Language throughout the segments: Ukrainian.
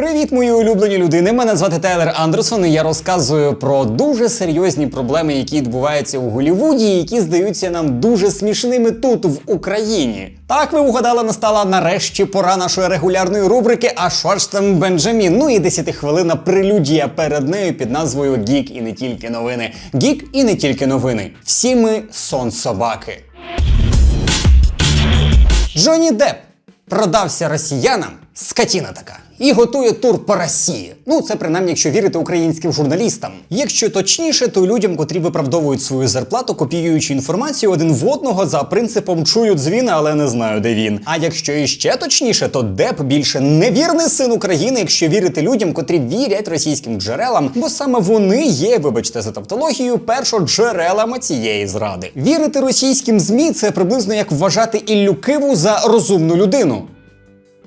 Привіт, мої улюблені людини. Мене звати Тейлер Андерсон. і Я розказую про дуже серйозні проблеми, які відбуваються у Голлівуді, і які здаються нам дуже смішними тут, в Україні. Так, ви угадали, настала нарешті пора нашої регулярної рубрики А що ж там Бенджамін? Ну і 10 хвилина прелюдія перед нею під назвою Гік і не тільки новини. Гік і не тільки новини. Всі ми сон собаки. Джонні Депп продався росіянам, скотіна така, і готує тур по Росії. Ну, це принаймні, якщо вірити українським журналістам. Якщо точніше, то людям, котрі виправдовують свою зарплату, копіюючи інформацію один в одного за принципом чую дзвіни, але не знаю, де він. А якщо іще точніше, то Деп більше невірний син України, якщо вірити людям, котрі вірять російським джерелам, бо саме вони є, вибачте за тавтологію, першоджерелами цієї зради. Вірити російським змі це приблизно як вважати Іллю Киву за розумну людину.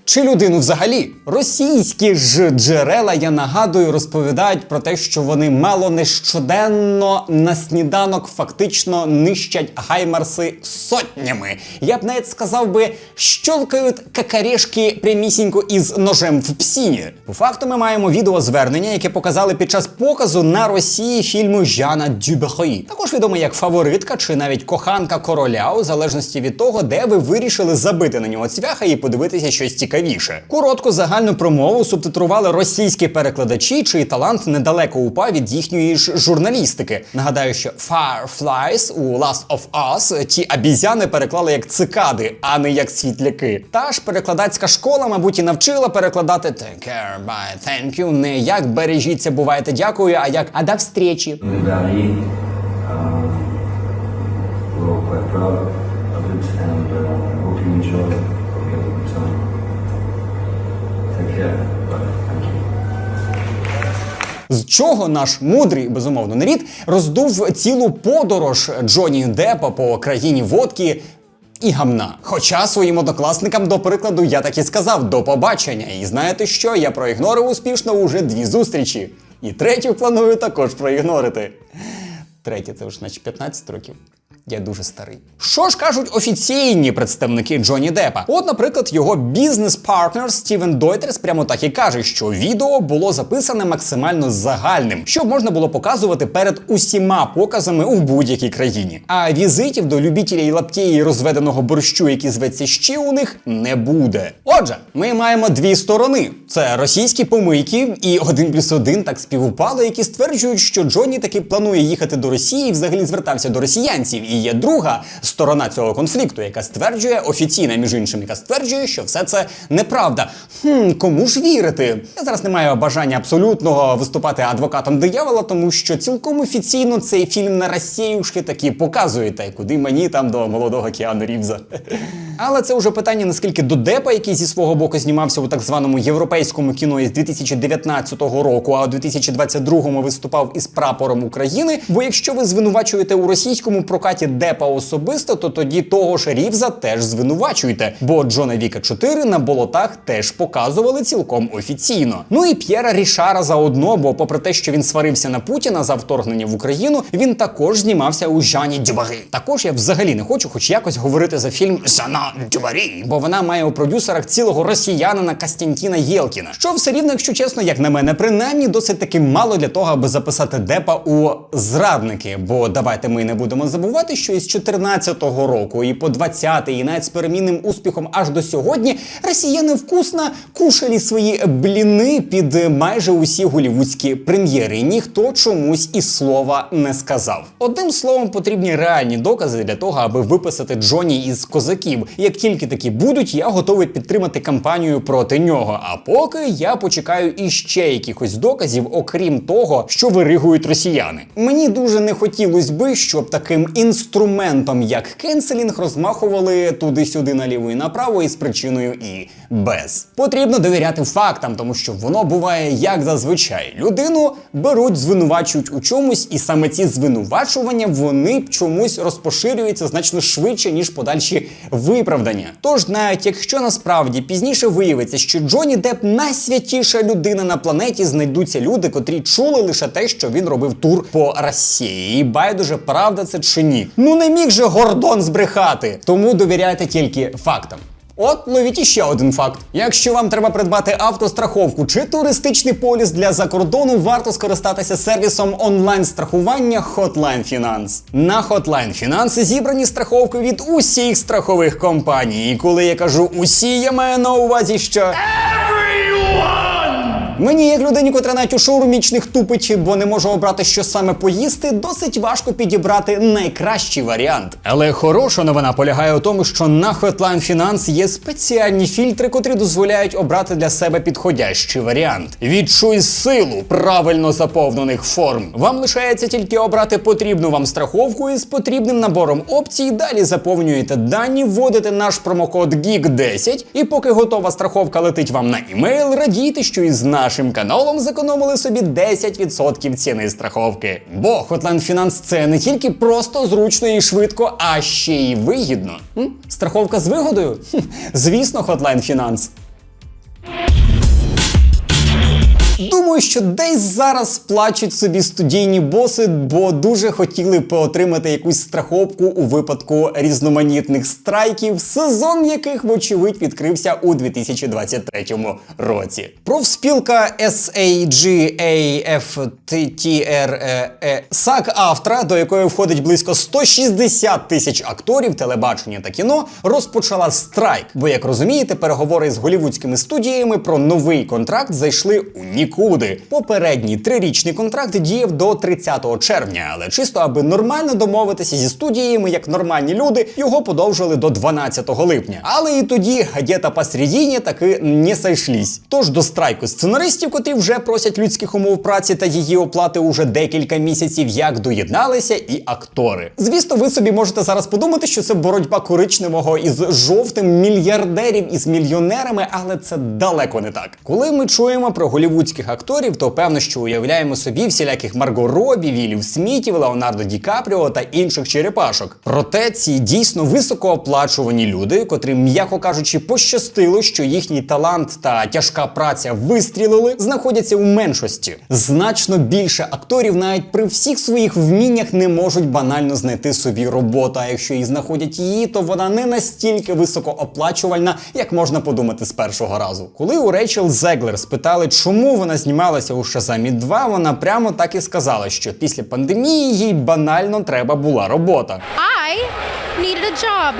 Чи людину взагалі? Російські ж джерела, я нагадую, розповідають про те, що вони мало не щоденно на сніданок фактично нищать гаймарси сотнями. Я б навіть сказав би, щолкають какарешки прямісінько із ножем в псіні. По факту ми маємо відеозвернення, яке показали під час показу на Росії фільму Жана Дюбехої. Також відомо як фаворитка чи навіть коханка короля, у залежності від того, де ви вирішили забити на нього цвяха і подивитися щось цікавіше. Коротку загальну промову субтитрували російські перекладачі, чий талант недалеко упав від їхньої ж журналістики. Нагадаю, що Fireflies у Last of Us ті обізяни переклали як цикади, а не як світляки. Та ж перекладацька школа, мабуть, і навчила перекладати take care, bye, thank you не як бережіться, бувайте, дякую, а як а до встречі. All quite proud of it and uh, hope you enjoy. З чого наш мудрий, безумовно, нарід роздув цілу подорож Джоні Деппа по країні водки. І гамна. Хоча своїм однокласникам, до прикладу, я так і сказав до побачення. І знаєте що? Я проігнорив успішно уже дві зустрічі. І третю планую також проігнорити. Третє це вже наче 15 років. Я дуже старий. Що ж кажуть офіційні представники Джоні Деппа? От, наприклад, його бізнес-партнер Стівен Дойтерс прямо так і каже, що відео було записане максимально загальним, щоб можна було показувати перед усіма показами у будь-якій країні. А візитів до любітелей лаптєї розведеного борщу, які зветься ще у них, не буде. Отже, ми маємо дві сторони: це російські помийки і один плюс один так співупали, які стверджують, що Джонні таки планує їхати до Росії і взагалі звертався до росіянців. І є друга сторона цього конфлікту, яка стверджує офіційна, між іншим, яка стверджує, що все це неправда. Хм, кому ж вірити? Я зараз не маю бажання абсолютного виступати адвокатом диявола, тому що цілком офіційно цей фільм на Росіюшки таки показує, куди мені там до молодого Кіану Рівза. Але це вже питання наскільки до Депа, який зі свого боку знімався у так званому європейському кіно із 2019 року, а у 2022 виступав із прапором України. Бо якщо ви звинувачуєте у російському прокаті Депа особисто, то тоді того ж Рівза теж звинувачуєте. Бо Джона Віка 4 на болотах теж показували цілком офіційно. Ну і П'єра Рішара заодно, бо попри те, що він сварився на Путіна за вторгнення в Україну, він також знімався у Жані Дюбари. Також я взагалі не хочу, хоч якось говорити за фільм Жана Дюбарі, бо вона має у продюсерах цілого росіянина Костянтіна Єлкіна. Що все рівно, якщо чесно, як на мене, принаймні досить таки мало для того, аби записати Депа у зрадники. Бо давайте ми не будемо забувати, що із 14-го року і по 20-й, і навіть з перемінним успіхом аж до сьогодні росіяни вкусно кушали свої бліни під майже усі голівудські прем'єри. Ніхто чомусь і слова не сказав. Одним словом, потрібні реальні докази для того, аби виписати Джоні із козаків. Як тільки такі будуть, я готовий підтримати кампанію проти нього. А поки я почекаю іще якихось доказів, окрім того, що виригують росіяни. Мені дуже не хотілося би, щоб таким інструментом, як кенселінг, розмахували туди-сюди наліво і направо із причиною і без. Потрібно довіряти фактам, тому що воно буває як зазвичай. Людину беруть, звинувачують у чомусь, і саме ці звинувачування вони чомусь розпоширюються значно швидше, ніж подальші виправдання. Тож, навіть якщо насправді пізніше виявиться, що Джонні Депп найсвятіша людина на планеті, знайдуться люди, котрі чули лише те, що він робив тур по Росії. І байдуже, правда це чи ні. Ну не міг же Гордон збрехати. Тому довіряйте тільки фактам. От ловіть іще один факт. Якщо вам треба придбати автостраховку чи туристичний поліс для закордону, варто скористатися сервісом онлайн-страхування Hotline Finance. На Hotline Finance зібрані страховки від усіх страхових компаній. І коли я кажу усі, я маю на увазі, що. Мені, як людині, котра навіть у шоурумічних тупить, бо не можу обрати, що саме поїсти, досить важко підібрати найкращий варіант. Але хороша новина полягає у тому, що на Hotline Finance є спеціальні фільтри, котрі дозволяють обрати для себе підходящий варіант. Відчуй силу правильно заповнених форм. Вам лишається тільки обрати потрібну вам страховку із потрібним набором опцій. Далі заповнюєте дані, вводите наш промокод GEEK10, і поки готова страховка летить вам на імейл, радійте, що із нашим каналом зекономили собі 10% ціни страховки. Бо Hotline Finance – це не тільки просто зручно і швидко, а ще й вигідно. М? Страховка з вигодою? Хм, звісно, Hotline Finance. Думаю, що десь зараз плачуть собі студійні боси, бо дуже хотіли поотримати якусь страховку у випадку різноманітних страйків, сезон яких, вочевидь, відкрився у 2023 році. Профспілка SAGAFTTR САК Автра, до якої входить близько 160 тисяч акторів телебачення та кіно, розпочала страйк. Бо, як розумієте, переговори з голівудськими студіями про новий контракт зайшли у нікуди. Попередній трирічний контракт діяв до 30 червня, але чисто аби нормально домовитися зі студіями, як нормальні люди, його подовжили до 12 липня. Але і тоді гадєта посередині таки не сойшлись. Тож до страйку сценаристів, котрі вже просять людських умов праці та її оплати уже декілька місяців, як доєдналися і актори. Звісно, ви собі можете зараз подумати, що це боротьба коричневого із жовтим мільярдерів із мільйонерами, але це далеко не так. Коли ми чуємо про голівудських акторів, то певно, що уявляємо собі всіляких Марго Робі, Вілів Смітів, Леонардо Ді Капріо та інших черепашок. Проте ці дійсно високооплачувані люди, котрим, м'яко кажучи, пощастило, що їхній талант та тяжка праця вистрілили, знаходяться у меншості. Значно більше акторів навіть при всіх своїх вміннях не можуть банально знайти собі роботу. А якщо і знаходять її, то вона не настільки високооплачувальна, як можна подумати з першого разу. Коли у Рейчел Зеглер спитали, чому вона знімалася у Шазамі 2, вона прямо так і сказала, що після пандемії їй банально треба була робота. I needed a job.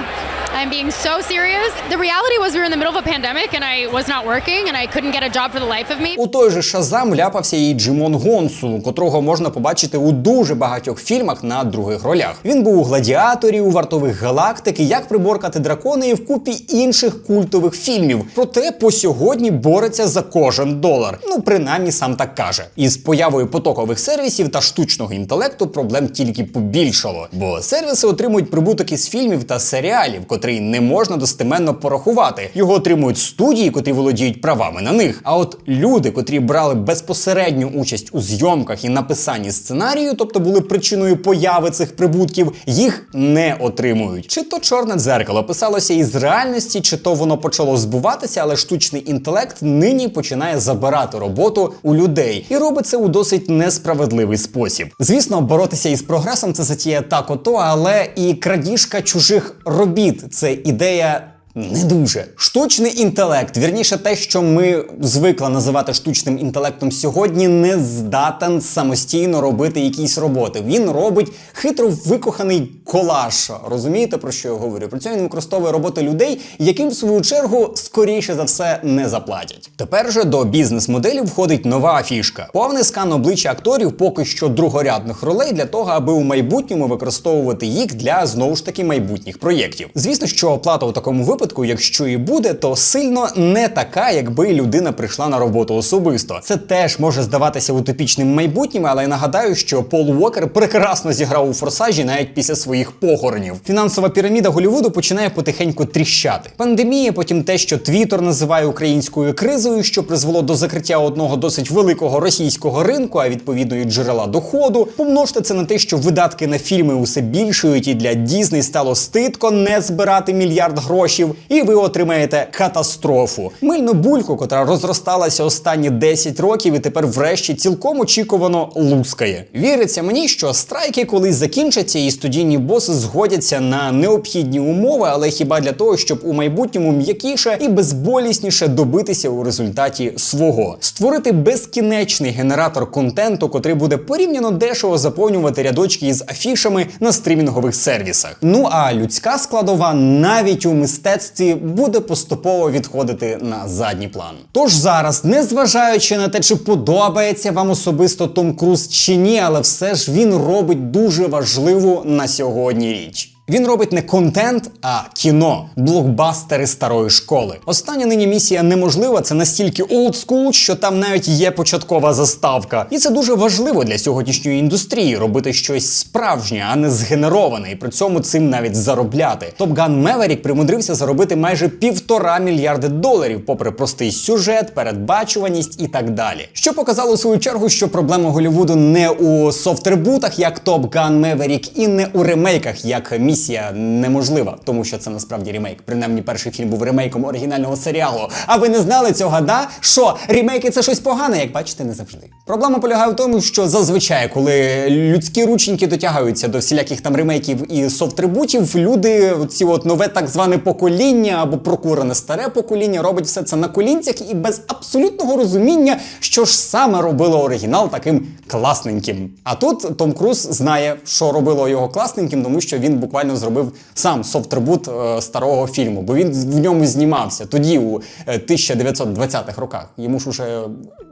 I'm being so serious. The reality was we were in the middle of a pandemic and I was not working and I couldn't get a job for the life of me. У той же Шазам ляпався і Джимон Гонсу, котрого можна побачити у дуже багатьох фільмах на других ролях. Він був у гладіаторі, у вартових галактики, як приборкати дракони і в купі інших культових фільмів. Проте по сьогодні бореться за кожен долар. Ну принаймні сам так каже. Із появою потокових сервісів та штучного інтелекту проблем тільки побільшало, бо сервіси отримують прибуток із фільмів та серіалів, котрий не можна достеменно порахувати. Його отримують студії, котрі володіють правами на них. А от люди, котрі брали безпосередню участь у зйомках і написанні сценарію, тобто були причиною появи цих прибутків, їх не отримують. Чи то чорне дзеркало писалося із реальності, чи то воно почало збуватися, але штучний інтелект нині починає забирати роботу у людей і робить це у досить несправедливий спосіб. Звісно, боротися із прогресом це затія так ото, але і крадіжка чужих робіт це ідея. Не дуже штучний інтелект, вірніше, те, що ми звикли називати штучним інтелектом сьогодні, не здатен самостійно робити якісь роботи. Він робить хитро викоханий колаж. Розумієте про що я говорю? При цьому він використовує роботи людей, яким в свою чергу скоріше за все не заплатять. Тепер же до бізнес-моделі входить нова фішка: повний скан обличчя акторів поки що другорядних ролей для того, аби у майбутньому використовувати їх для знову ж таки майбутніх проєктів. Звісно, що оплата у такому випадку, якщо і буде, то сильно не така, якби людина прийшла на роботу особисто. Це теж може здаватися утопічним майбутнім, але я нагадаю, що Пол Уокер прекрасно зіграв у форсажі навіть після своїх похоронів. Фінансова піраміда Голлівуду починає потихеньку тріщати. Пандемія, потім те, що Твіттер називає українською кризою, що призвело до закриття одного досить великого російського ринку, а відповідно і джерела доходу. Помножте це на те, що видатки на фільми усе більшують, і для Дізней стало стидко не збирати мільярд грошів. І ви отримаєте катастрофу. Мильну бульку, котра розросталася останні 10 років, і тепер, врешті, цілком очікувано лускає. Віриться мені, що страйки колись закінчаться, і студійні боси згодяться на необхідні умови, але хіба для того, щоб у майбутньому м'якіше і безболісніше добитися у результаті свого, створити безкінечний генератор контенту, котрий буде порівняно дешево заповнювати рядочки із афішами на стрімінгових сервісах. Ну а людська складова навіть у мистецтві буде поступово відходити на задній план. Тож зараз, незважаючи на те, чи подобається вам особисто Том Круз чи ні, але все ж він робить дуже важливу на сьогодні річ. Він робить не контент, а кіно, блокбастери старої школи. Остання нині місія неможлива. Це настільки олдскул, що там навіть є початкова заставка. І це дуже важливо для сьогоднішньої індустрії робити щось справжнє, а не згенероване, і при цьому цим навіть заробляти. Top Gun Maverick примудрився заробити майже півтора мільярди доларів, попри простий сюжет, передбачуваність і так далі. Що показало в свою чергу, що проблема Голлівуду не у софтребутах, як Top Gun Maverick, і не у ремейках, як місія неможлива, тому що це насправді ремейк. Принаймні, перший фільм був ремейком оригінального серіалу. А ви не знали цього, да? Що ремейки це щось погане, як бачите, не завжди. Проблема полягає в тому, що зазвичай, коли людські рученьки дотягаються до всіляких там ремейків і софтребутів, люди, ці от нове так зване покоління або прокурене старе покоління, робить все це на колінцях і без абсолютного розуміння, що ж саме робило оригінал таким класненьким. А тут Том Круз знає, що робило його класненьким, тому що він буквально зробив сам софт-трибут старого фільму, бо він в ньому знімався тоді, у е, 1920-х роках. Йому ж уже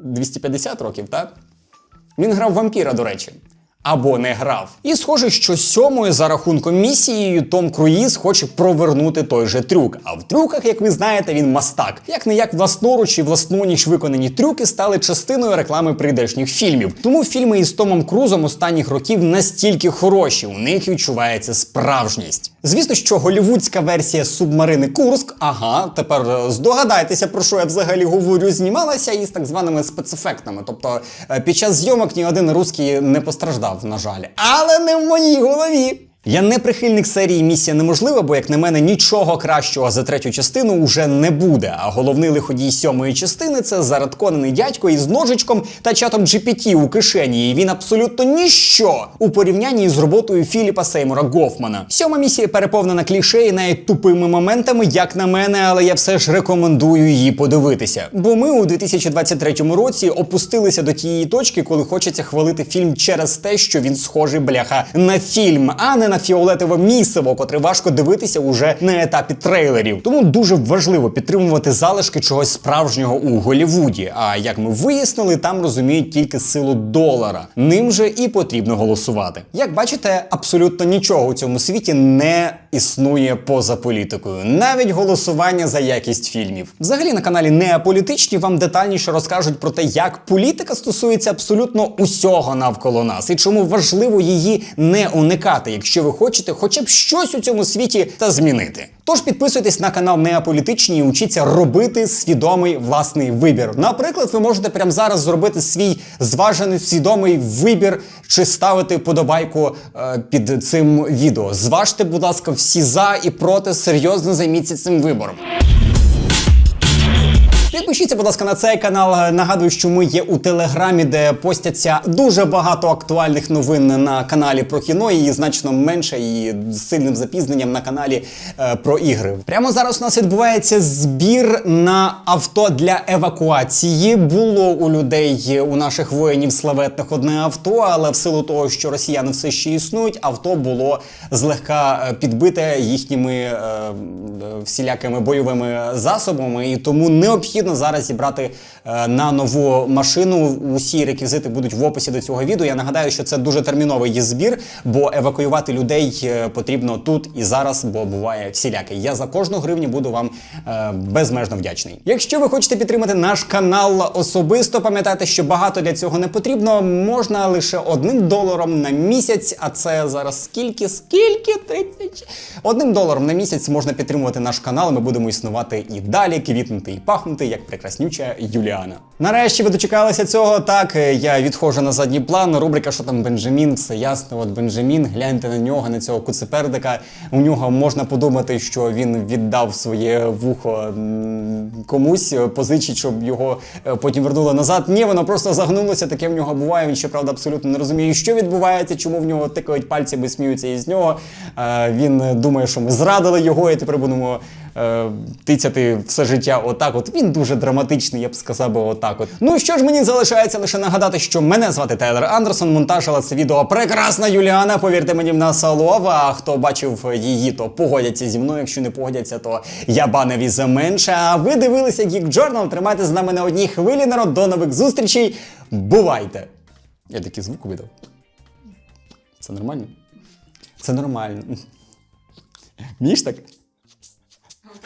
250 років, так? Він грав вампіра, до речі. Або не грав. І схоже, що сьомою за рахунком місією Том Круїз хоче провернути той же трюк. А в трюках, як ви знаєте, він мастак. Як не як власноруч і власноніч виконані трюки стали частиною реклами прийдешніх фільмів. Тому фільми із Томом Крузом останніх років настільки хороші, у них відчувається справжність. Звісно, що голівудська версія субмарини Курск, ага, тепер е, здогадайтеся, про що я взагалі говорю, знімалася із так званими спецефектами. Тобто е, під час зйомок ні один русський не постраждав, на жаль. Але не в моїй голові. Я не прихильник серії Місія неможлива, бо, як на мене, нічого кращого за третю частину уже не буде. А головний лиходій сьомої частини це зарадконений дядько із ножичком та чатом GPT у кишені. І він абсолютно ніщо у порівнянні з роботою Філіпа Сеймура Гофмана. Сьома місія переповнена кліше і навіть тупими моментами, як на мене, але я все ж рекомендую її подивитися. Бо ми у 2023 році опустилися до тієї точки, коли хочеться хвалити фільм через те, що він схожий бляха на фільм, а не на фіолетове місиво, котре важко дивитися уже на етапі трейлерів. Тому дуже важливо підтримувати залишки чогось справжнього у Голівуді. А як ми вияснили, там розуміють тільки силу долара. Ним же і потрібно голосувати. Як бачите, абсолютно нічого у цьому світі не існує поза політикою, навіть голосування за якість фільмів. Взагалі на каналі Неаполітичні вам детальніше розкажуть про те, як політика стосується абсолютно усього навколо нас, і чому важливо її не уникати, якщо ви хочете хоча б щось у цьому світі та змінити. Тож підписуйтесь на канал Неаполітичні і учіться робити свідомий власний вибір. Наприклад, ви можете прямо зараз зробити свій зважений свідомий вибір чи ставити подобайку е, під цим відео. Зважте, будь ласка, всі за і проти серйозно займіться цим вибором. Підпишіться, будь ласка, на цей канал. Нагадую, що ми є у телеграмі, де постяться дуже багато актуальних новин на каналі про кіно, і значно менше і з сильним запізненням на каналі е, про ігри. Прямо зараз у нас відбувається збір на авто для евакуації. Було у людей у наших воїнів славетних одне авто, але в силу того, що росіяни все ще існують, авто було злегка е, підбите їхніми е, е, всілякими бойовими засобами, і тому необхідно зараз зібрати е, на нову машину. Усі реквізити будуть в описі до цього відео. Я нагадаю, що це дуже терміновий збір, бо евакуювати людей е, потрібно тут і зараз, бо буває всіляке. Я за кожну гривню буду вам е, безмежно вдячний. Якщо ви хочете підтримати наш канал особисто, пам'ятайте, що багато для цього не потрібно. Можна лише одним доларом на місяць. А це зараз скільки? Скільки? 30? Одним доларом на місяць можна підтримувати наш канал. Ми будемо існувати і далі, квітнути і пахнути, як прекраснюча Юліана. Нарешті ви дочекалися цього. Так, е, я відходжу на задній план. Рубрика, що там Бенджамін, все ясно. От Бенджамін, гляньте на нього, на цього куцепердика. У нього можна подумати, що він віддав своє вухо комусь, е, позичить, щоб його е, потім вернули назад. Ні, воно просто загнулося. Таке в нього буває. Він щоправда абсолютно не розуміє, що відбувається, чому в нього тикають пальці, пальцями, сміються із нього. Він думає, що ми зрадили його, і тепер будемо е, тицяти все життя отак. От він дуже драматичний, я б сказав би отак. От. Ну що ж, мені залишається лише нагадати, що мене звати Тайлер Андерсон. Монтажила це відео прекрасна Юліана. Повірте мені, в солова. А хто бачив її, то погодяться зі мною. Якщо не погодяться, то я баневі за менше. А ви дивилися Geek Journal. Тримайте з нами на одній хвилі. Народ. До нових зустрічей. Бувайте! Я такий звук видав. Це нормально? Це нормально. Вмієш так?